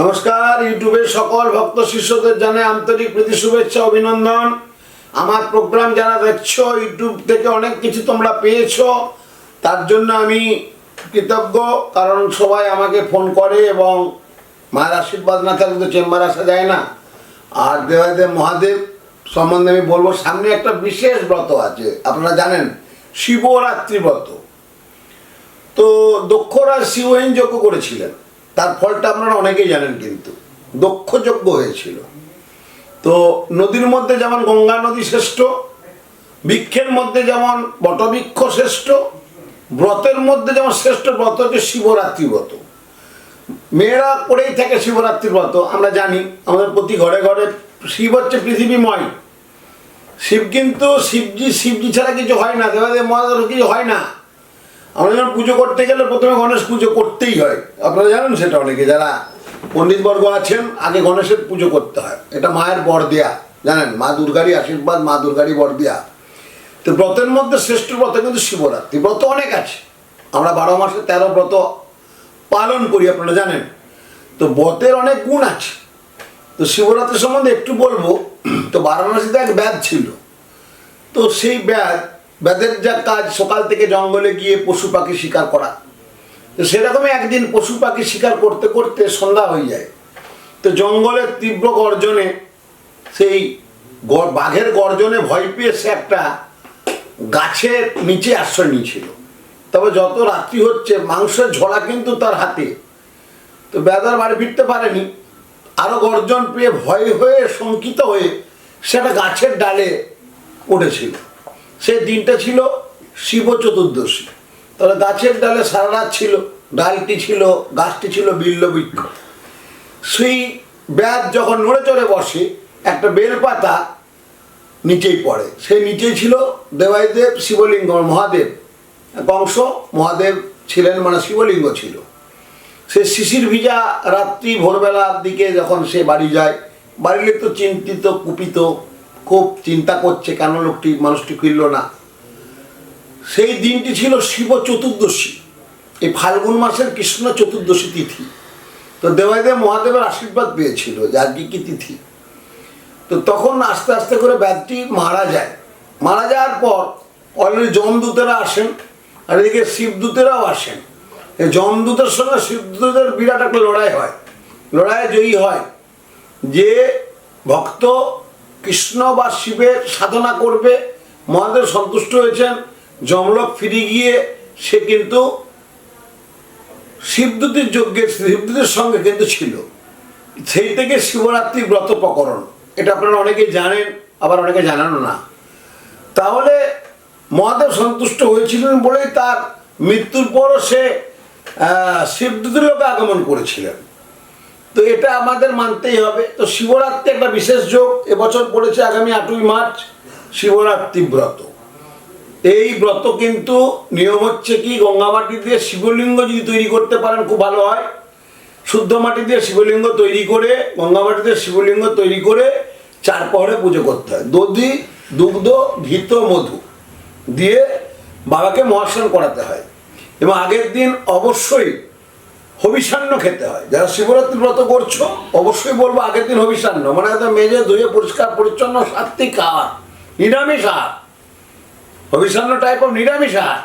নমস্কার, ইউটিউবের সকল ভক্ত শিষ্যদের জানাই আন্তরিক প্রীতি, শুভেচ্ছা, অভিনন্দন। আমার প্রোগ্রাম যারা দেখছ, ইউটিউব থেকে অনেক কিছু তোমরা পেয়েছ, তার জন্য আমি কৃতজ্ঞ। কারণ সবাই আমাকে ফোন করে এবং মায়ের আশীর্বাদ না থাকলে তো চেম্বার আসা যায় না। আর দেবাদেব মহাদেব সম্বন্ধে আমি বলব, সামনে একটা বিশেষ ব্রত আছে, আপনারা জানেন, শিবরাত্রি ব্রত। তো দক্ষরা শিবহীন যজ্ঞ করেছিলেন। তার ফলটা আপনারা অনেকেই জানেন কিন্তু দক্ষ যজ্ঞ হয়েছিল। তো নদীর মধ্যে যেমন গঙ্গা নদী শ্রেষ্ঠ, বৃক্ষের মধ্যে যেমন বটবৃক্ষ শ্রেষ্ঠ, ব্রতের মধ্যে যেমন শ্রেষ্ঠ ব্রত হচ্ছে শিবরাত্রি ব্রত। মেয়েরা করেই থাকে শিবরাত্রি ব্রত, আমরা জানি, আমাদের প্রতি ঘরে ঘরে শিব হচ্ছে পৃথিবীময়। শিব কিন্তু শিবজি শিবজি ছাড়া কিছু হয় না, দেবাদেব মহাদেব কিছু হয় না। আমরা যখন পুজো করতে গেলে প্রথমে গণেশ পুজো করতেই হয়। আপনারা জানেন সেটা অনেকে, যারা পণ্ডিতবর্গ আছেন, আগে গণেশের পুজো করতে হয়। এটা মায়ের বর দেয়া, জানেন? মা দুর্গারই আশীর্বাদ, মা দুর্গারই বর দেয়া। তো ব্রতের মধ্যে শ্রেষ্ঠ ব্রত কিন্তু শিবরাত্রি। ব্রত অনেক আছে। আমরা বারো মাসে তেরো ব্রত পালন করি, আপনারা জানেন। তো ব্রতের অনেক গুণ আছে। তো শিবরাত্রি সম্বন্ধে একটু বলব, তো বারাণসীতে এক ব্যাধ ছিল। তো সেই ব্যাধ ব্যাধের যা কাজ সকাল থেকে জঙ্গলে গিয়ে পশু পাখি শিকার করা। তো সেরকমই একদিন পশু পাখি শিকার করতে করতে সন্ধ্যা হয়ে যায়। তো জঙ্গলের তীব্র গর্জনে সেই বাঘের গর্জনে ভয় পেয়ে সে একটা গাছের নিচে আশ্রয় নিয়েছিল। তবে যত রাত্রি হচ্ছে, মাংসের ঝোলা কিন্তু তার হাতে। তো বেদার বাড়ি ফিরতে পারেনি। আরও গর্জন পেয়ে ভয় হয়ে শঙ্কিত হয়ে সেটা গাছের ডালে উঠেছিল। সেই দিনটা ছিল শিব চতুর্দশী। তাহলে গাছের ডালে সারা রাত ছিল, ডালটি ছিল, গাছটি ছিল বিল্ল বৃক্ষ সেই ব্যাধ যখন নড়ে চড়ে বসে, একটা বেলপাতা নিচেই পড়ে। সেই নিচেই ছিল দেবাইদেব শিবলিঙ্গ, মহাদেব। অংশ মহাদেব ছিলেন মানে শিবলিঙ্গ ছিল। সে শিশির ভিজা রাত্রি ভোরবেলার দিকে যখন সে বাড়ি যায়, বাড়িলে তো চিন্তিত, কুপিত খুব চিন্তা করছে, কেন লোকটি, মানুষটি ফিরল না। সেই দিনটি ছিল শিব চতুর্দশী। এই ফাল্গুন মাসের কৃষ্ণ চতুর্দশী তিথি। তো দেবাইদেব মহাদেবের আশীর্বাদ পেয়েছিল, যে আজকে কি তিথি। তো তখন আস্তে আস্তে করে ব্যাধটি মারা যায়। মারা যাওয়ার পর অলরেডি যমদূতেরা আসেন, আর এদিকে শিবদূতেরাও আসেন। এই যমদূতের সঙ্গে শিবদূতের বিরাট একটা লড়াই হয়। লড়াইয়ে জয়ী হয় যে ভক্ত কৃষ্ণ বা শিবের সাধনা করবে, মহাদেব সন্তুষ্ট হয়েছেন, যমলোক ফিরে গিয়ে সে কিন্তু শিবদূতের যজ্ঞের শিবদূতের সঙ্গে কিন্তু ছিল। সেই থেকে শিবরাত্রি ব্রত প্রকরণ। এটা আপনারা অনেকে জানেন, আবার অনেকে জানানো না। তাহলে মহাদেব সন্তুষ্ট হয়েছিলেন বলেই তার মৃত্যুর পরও সে শিবদূতের লোকে আগমন করেছিলেন। তো এটা আমাদের মানতেই হবে। তো শিবরাত্রি একটা বিশেষ যোগ। এবছর পড়েছে আগামী আটই মার্চ শিবরাত্রি ব্রত। এই ব্রত কিন্তু নিয়ম হচ্ছে কি, গঙ্গা মাটি দিয়ে শিবলিঙ্গ যদি তৈরি করতে পারেন খুব ভালো হয়। শুদ্ধ মাটি দিয়ে শিবলিঙ্গ তৈরি করে, গঙ্গা মাটি দিয়ে শিবলিঙ্গ তৈরি করে চার পহরে পুজো করতে হয়। দধি, দুগ্ধ ঘিত মধু দিয়ে বাবাকে মহাস্নান করাতে হয়। এবং আগের দিন অবশ্যই হবিষান্ন খেতে হয়। যারা শিবরাত্রি ব্রত করছ, অবশ্যই বলব আগের দিন হবিষান্ন। মানে একদম মেজে ধুয়ে পরিষ্কার, পরিচ্ছন্ন সাত্বিক খাওয়ার নিরামিষ আহার। হবিষান্ন টাইপ অফ নিরামিষ আহার।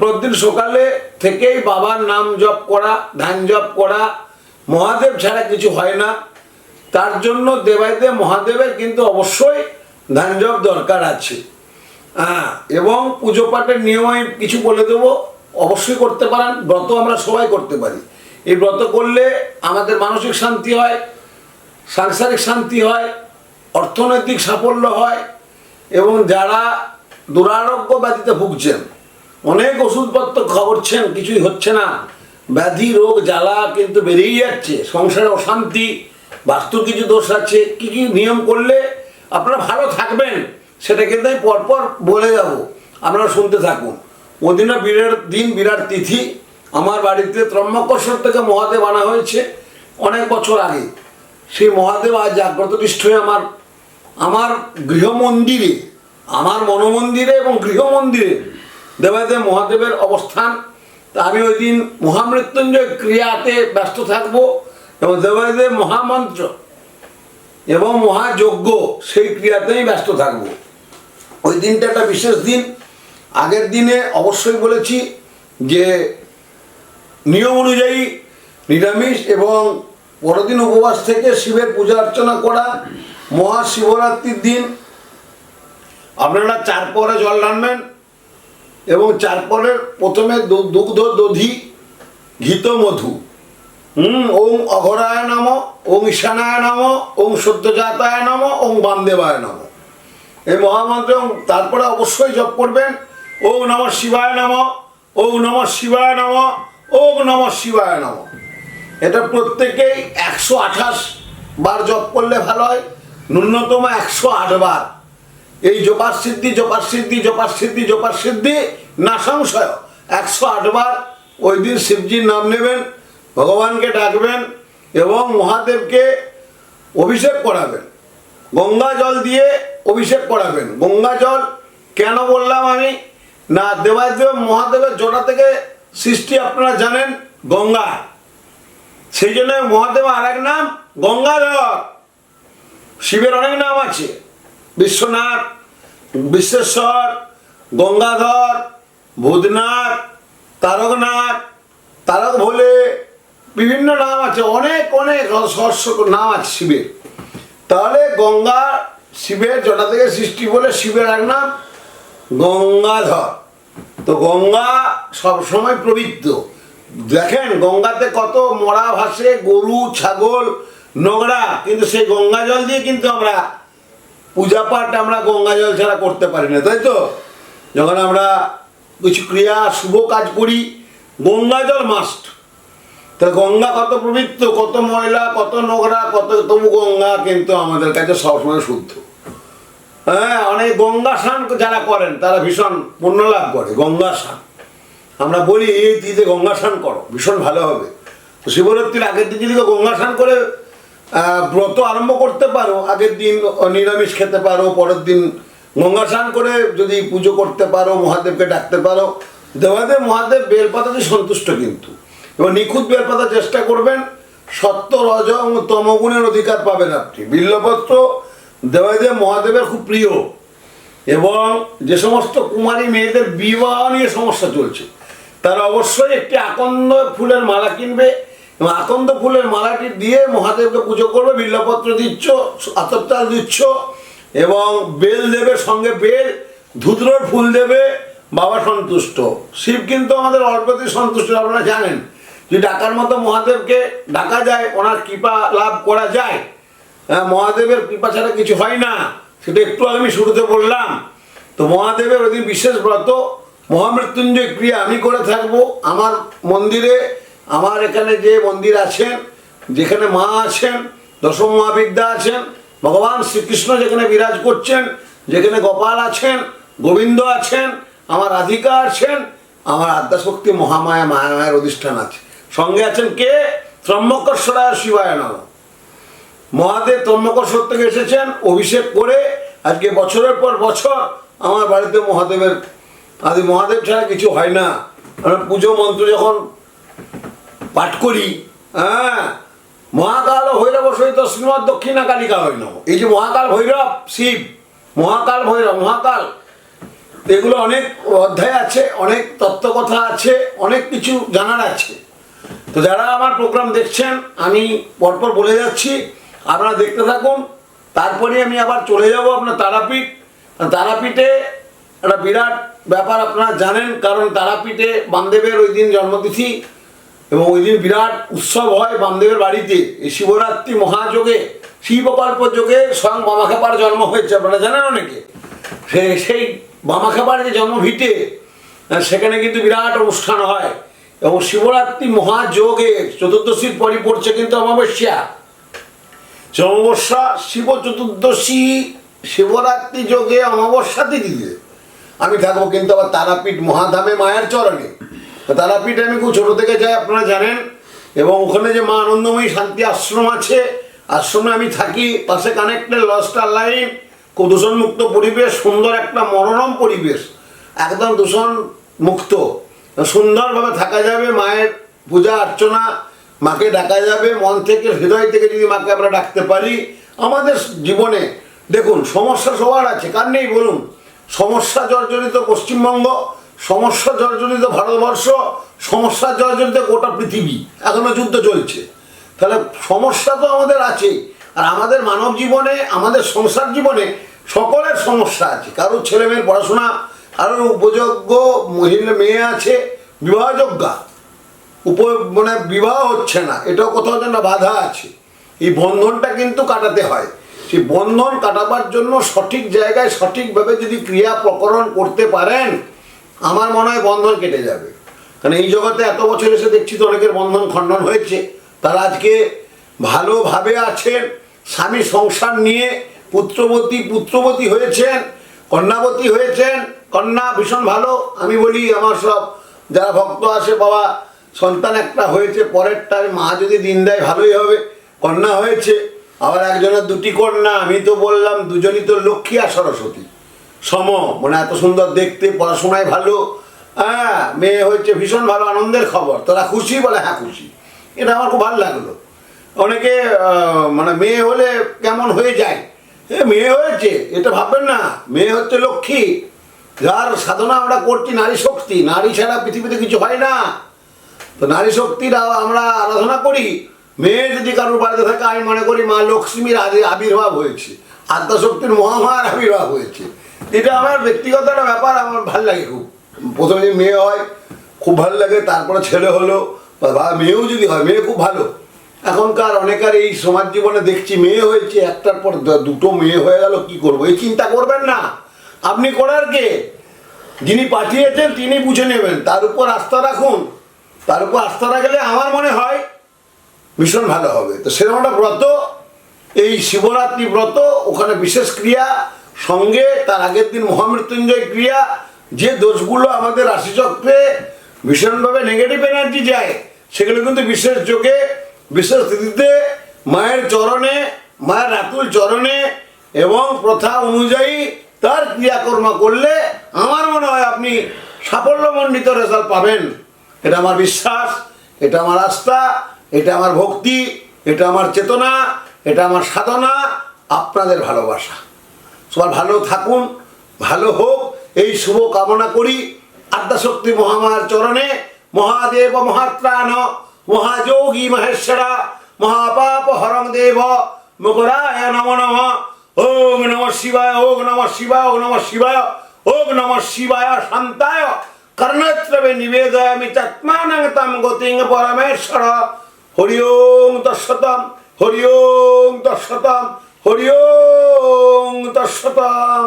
প্রতিদিন সকালে থেকেই বাবার নাম জপ করা ধান জপ করা, মহাদেব ছাড়া কিছু হয় না। তার জন্য দেবাইদেব মহাদেবের কিন্তু অবশ্যই ধ্যান জপ দরকার আছে। হ্যাঁ এবং পুজো পাঠের নিয়ম কিছু বলে দেবো। অবশ্যই করতে পারেন, ব্রত আমরা সবাই করতে পারি। এই ব্রত করলে আমাদের মানসিক শান্তি হয়, সাংসারিক শান্তি হয়, অর্থনৈতিক সাফল্য হয়, এবং যারা দুরারোগ্য ব্যাধিতে ভুগছেন, অনেক ওষুধপত্র খাওয়াচ্ছেন, কিছুই হচ্ছে না। ব্যাধি, রোগ, জ্বালা কিন্তু বেরিয়ে যাচ্ছে, সংসারে অশান্তি, বাস্তু কিছু দোষ আছে, কি কি নিয়ম করলে আপনারা ভালো থাকবেন, সেটা কিন্তু আমি পরপর বলে যাব আপনারা শুনতে থাকুন। ওদিনও বিরাট দিন, বিরাট তিথি আমার বাড়িতে ত্রম্বকেশ্বর থেকে মহাদেব আনা হয়েছে অনেক বছর আগে। সেই মহাদেব আজ জাগ্রত পৃষ্ঠ হয়ে আমার আমার গৃহমন্দিরে, আমার মনোমন্দিরে এবং গৃহমন্দিরে দেবাদেব মহাদেবের অবস্থান। তা আমি ওই দিন মহামৃত্যুঞ্জয় ক্রিয়াতে ব্যস্ত থাকব এবং দেবাদেব মহামন্ত্র এবং মহাযজ্ঞ সেই ক্রিয়াতেই ব্যস্ত থাকব। ওই দিনটা একটা বিশেষ দিন। আগের দিনে অবশ্যই বলেছি যে নিয়ম অনুযায়ী নিরামিষ এবং পরদিন উপবাস থেকে শিবের পূজা অর্চনা করা, মহাশিবরাত্রির দিন। আপনারা চার পরে জল রান্নবেন এবং চার পরের প্রথমে দুগ্ধ দধি ঘিত মধু হুম ওং অঘরায় নম ওং ঈশানায় নম ওং সদ্যজাতায় নম ওং বামদেবায় নম। এই মহামন্ত্র তারপরে অবশ্যই জপ করবেন। ওং নম শিবায় নম ওং নম শিবায় নম ওং নম শিবায় নম। এটা প্রত্যেকেই একশো আঠাশ বার জপ করলে ভালো হয়, ন্যূনতম একশো আট বার। এই জপার সিদ্ধি জপার সিদ্ধি জপার সিদ্ধি জপার সিদ্ধি, না সংশয়, একশো আট বার ওই দিন শিবজির নাম নেবেন, ভগবানকে ডাকবেন এবং মহাদেবকে অভিষেক করাবেন। গঙ্গা জল দিয়ে অভিষেক করাবেন। গঙ্গা জল কেন বললাম আমি? না দেবাদেব মহাদেবের জোড়া থেকে সৃষ্টি আপনারা জানেন, গঙ্গা। সেই জন্য মহাদেব আর এক নাম, গঙ্গাধর। শিবের অনেক নাম আছে। বিশ্বনাথ, বিশ্বেশ্বর, গঙ্গাধর, ভূতনাথ, তারকনাথ, তারক ভোলে, বিভিন্ন নাম আছে, অনেক অনেক সহস্র নাম আছে শিবের। তাহলে গঙ্গা শিবের জটা থেকে সৃষ্টি বলে শিবের এক নাম গঙ্গাধর। তো গঙ্গা সবসময় পবিত্র দেখেন, গঙ্গাতে কত মরা ভাসে গরু, ছাগল, নোংরা, কিন্তু সেই গঙ্গা জল দিয়ে কিন্তু আমরা পূজা পাঠ আমরা গঙ্গা জল ছাড়া করতে পারি না, তাই তো? যখন আমরা কিছু ক্রিয়া, শুভ কাজ করি, গঙ্গা জল মাস্ট তাহলে গঙ্গা কত পবিত্র কত ময়লা, কত নোংরা, কত, তবু গঙ্গা কিন্তু আমাদের কাছে সবসময় শুদ্ধ। হ্যাঁ অনেক গঙ্গা স্নান যারা করেন, তারা ভীষণ পুণ্য লাভ করে, গঙ্গা স্নান। আমরা বলি, এই তিথিতে গঙ্গা স্নান করো, ভীষণ ভালো হবে। তো শিবরাত্রির আগের দিন যদি গঙ্গা স্নান করে ব্রত আরম্ভ করতে পারো, আগের দিন নিরামিষ খেতে পারো, পরের দিন গঙ্গা স্নান করে যদি পুজো করতে পারো, মহাদেবকে ডাকতে পারো, দেবাদেব, মহাদেব, বেলপাতাতে সন্তুষ্ট কিন্তু। এবং নিখুঁত বেলপাতা চেষ্টা করবেন, সত্য, রজ এবং তমগুণের অধিকার পাবেন আপনি। বিল্লপত্র দেবাদেব মহাদেবের খুব প্রিয়। এবং যে সমস্ত কুমারী মেয়েদের বিবাহ নিয়ে সমস্যা চলছে, তারা অবশ্যই একটি আকন্দ ফুলের মালা কিনবে এবং আকন্দ ফুলের মালাটি দিয়ে মহাদেবকে পুজো করবে, বিল্লপত্র দিচ্ছ আতর চাল দিচ্ছ এবং বেল দেবে সঙ্গে বেল ধুতরোর ফুল দেবে, বাবা সন্তুষ্ট। শিব কিন্তু আমাদের অল্পতেই সন্তুষ্ট, আপনারা জানেন। যে ডাকার মতো মহাদেবকে ডাকা যায়, ওনার কৃপা লাভ করা যায়। মহাদেবের কৃপা ছাড়া কিছু হয় না। সেটা একটু আমি শুরুতে বললাম। তো মহাদেবের ওদিন বিশেষ ব্রত, মহামৃত্যুঞ্জয় ক্রিয়া আমি করে থাকব আমার মন্দিরে। আমার এখানে যে মন্দির আছেন, যেখানে মা আছেন, দশম মহাবিদ্যা আছেন, ভগবান শ্রীকৃষ্ণ যেখানে বিরাজ করছেন, যেখানে গোপাল আছেন, গোবিন্দ আছেন, আমার রাধিকা আছেন, আমার আদ্যাশক্তি মহামায়া মায়ামায়ের অধিষ্ঠান আছে। সঙ্গে আছেন কে? ত্রম্বকেশ্বরায় শিবায় মহাদেব তন্মকশ্বর থেকে এসেছেন, অভিষেক করে আজকে বছরের পর বছর আমার বাড়িতে মহাদেবের, আদি মহাদেব ছাড়া কিছু হয় না। আমরা পুজো মন্ত্র যখন পাঠ করি হ্যাঁ মহাকাল ভৈরব সহিত শ্রীমৎ দক্ষিণা কালিকা হইনব এই যে মহাকাল ভৈরব, শিব, মহাকাল ভৈরব, মহাকাল, এগুলো অনেক অধ্যায় আছে, অনেক তত্ত্বকথা আছে, অনেক কিছু জানার আছে। তো যারা আমার প্রোগ্রাম দেখছেন, আমি পরপর বলে যাচ্ছি আপনারা দেখতে থাকুন তারপরে আমি আবার চলে যাব আপনার তারাপীঠ। তারাপীঠে একটা বিরাট ব্যাপার আপনারা জানেন, কারণ তারাপীঠে বামদেবের ওই দিন জন্মতিথি এবং ওই দিন বিরাট উৎসব হয় বামদেবের বাড়িতে। এই শিবরাত্রি মহাযোগে শিবকল্প যোগে স্বয়ং বামাখাপার জন্ম হয়েছে, আপনারা জানেন অনেকে? সে, সেই বামাখাপার যে জন্মভিটে সেখানে কিন্তু বিরাট অনুষ্ঠান হয়। এবং শিবরাত্রি মহাযোগে চতুর্দশীর পরই পড়ছে কিন্তু অমাবস্যা। অমাবস্যা শিব চতুর্দশী, শিবরাত্রি যোগে অমাবস্যা তিথিতে। আমি থাকব কিন্তু আবার তারাপীঠ মহাধামে মায়ের চরণে। তারাপীঠে আমি খুব ছোটো থেকে যাই, আপনারা জানেন। এবং ওখানে যে মা আনন্দময়ী শান্তি আশ্রম আছে, আশ্রমে আমি থাকি। পাশে কানেক্টেড লস্টার লাইন খুব দূষণমুক্ত পরিবেশ, সুন্দর একটা মনোরম পরিবেশ, একদম দূষণ মুক্ত সুন্দরভাবে থাকা যাবে, মায়ের পূজা, অর্চনা মাকে ডাকা যাবে, মন থেকে, হৃদয় থেকে যদি মাকে আমরা ডাকতে পারি, আমাদের জীবনে, দেখুন, সমস্যা সবার আছে, কার নেই বলুন? সমস্যা জর্জরিত পশ্চিমবঙ্গ, সমস্যা জর্জরিত ভারতবর্ষ, সমস্যা জর্জরিত গোটা পৃথিবী, এখনও যুদ্ধ চলছে। তাহলে সমস্যা তো আমাদের আছে, আর আমাদের মানব জীবনে, আমাদের সংসার জীবনে সকলের সমস্যা আছে। কারোর ছেলে মেয়ের পড়াশোনা, কারোর উপযোগ্য মহিলা মেয়ে আছে, বিবাহযোগ্যা। উপ মানে বিবাহ হচ্ছে না। এটাও কোথাও যেন বাধা আছে। এই বন্ধনটা কিন্তু কাটাতে হয়। সেই বন্ধন কাটাবার জন্য সঠিক জায়গায় সঠিকভাবে যদি ক্রিয়া প্রকরণ করতে পারেন, আমার মনে হয় বন্ধন কেটে যাবে। কারণ এই জগতে এত বছর এসে দেখছি তো অনেকের বন্ধন খণ্ডন হয়েছে। তারা আজকে ভালোভাবে আছেন, স্বামী সংসার নিয়ে পুত্রবতী পুত্রবতী হয়েছেন, কন্যাবতী হয়েছেন, কন্যা ভীষণ ভালো। আমি বলি, আমার সব যারা ভক্ত আসে বাবা সন্তান একটা হয়েছে, পরেরটার মা যদি দিন দেয় ভালোই হবে। কন্যা হয়েছে, আবার একজনের দুটি কন্যা, আমি তো বললাম, দুজনই তো লক্ষ্মী আর সরস্বতী। সম মানে এত সুন্দর দেখতে, পড়াশোনায় ভালো হ্যাঁ মেয়ে হয়েছে, ভীষণ ভালো, আনন্দের খবর। তোরা খুশি বলে হ্যাঁ খুশি। এটা আমার খুব ভালো লাগল। অনেকে মানে মেয়ে হলে কেমন হয়ে যায়? এ, মেয়ে হয়েছে, এটা ভাববেন না। মেয়ে হচ্ছে লক্ষ্মী। যার সাধনা আমরা করছি, নারী শক্তি। নারী ছাড়া পৃথিবীতে কিছু হয় না। তো নারী শক্তির আমরা আরাধনা করি। মেয়ে যদি কারোর বাড়িতে থাকে, আমি মনে করি মা লক্ষ্মীর আবির্ভাব হয়েছে। আদ্যাশক্তির মহামার আবির্ভাব হয়েছে। এটা আমার ব্যক্তিগত একটা ব্যাপার, আমার ভালো লাগে খুব। প্রথমে যদি মেয়ে হয়, খুব ভালো লাগে, তারপরে ছেলে হলো, বা- মেয়েও যদি হয়, মেয়ে খুব ভালো। এখনকার অনেকের এই সমাজ জীবনে দেখছি মেয়ে হয়েছে, একটার পর দুটো মেয়ে হয়ে গেল, কি করব? এই চিন্তা করবেন না। আপনি করার কে? যিনি পাঠিয়েছেন, তিনি বুঝে নেবেন। তার উপর আস্থা রাখুন। তার উপর আস্থা রাখলে আমার মনে হয় ভীষণ ভালো হবে। তো সেরকম একটা ব্রত, এই শিবরাত্রি ব্রত, ওখানে বিশেষ ক্রিয়া, সঙ্গে তার আগের দিন মহামৃত্যুঞ্জয় ক্রিয়া, যে দোষগুলো আমাদের রাশিচক্রে ভীষণভাবে নেগেটিভ এনার্জি যায়, সেগুলো কিন্তু বিশেষ যোগে, বিশেষ তিথিতে, মায়ের চরণে, মায়ের রাতুল চরণে এবং প্রথা অনুযায়ী তার ক্রিয়াকর্ম করলে আমার মনে হয় আপনি সাফল্যমণ্ডিত রেজাল্ট পাবেন। এটা আমার বিশ্বাস, এটা আমার আস্থা, এটা আমার ভক্তি, এটা আমার চেতনা, এটা আমার সাধনা, আপনাদের ভালোবাসা। সবার ভালো থাকুন, ভালো হোক, এই শুভ কামনা করি। আদ্যাশক্তি মহামার চরণে মহাদেব মহাত্রাণ, মহাযোগী মহেশ্বরা, মহাপাপ হরং দেব, মুকুরায় নম নম। ওম নম শিবায়, ওম নম শিবায়, ওম নম শিবায়, ওম নম শিবায়, শান্তায় কর্ণত্রবে নিবেদয়ামি তৎমানং তম গতিং পরমেশ্বর হরি ওং দশতম হরি ওং দশতম হরি ওং তৎসতম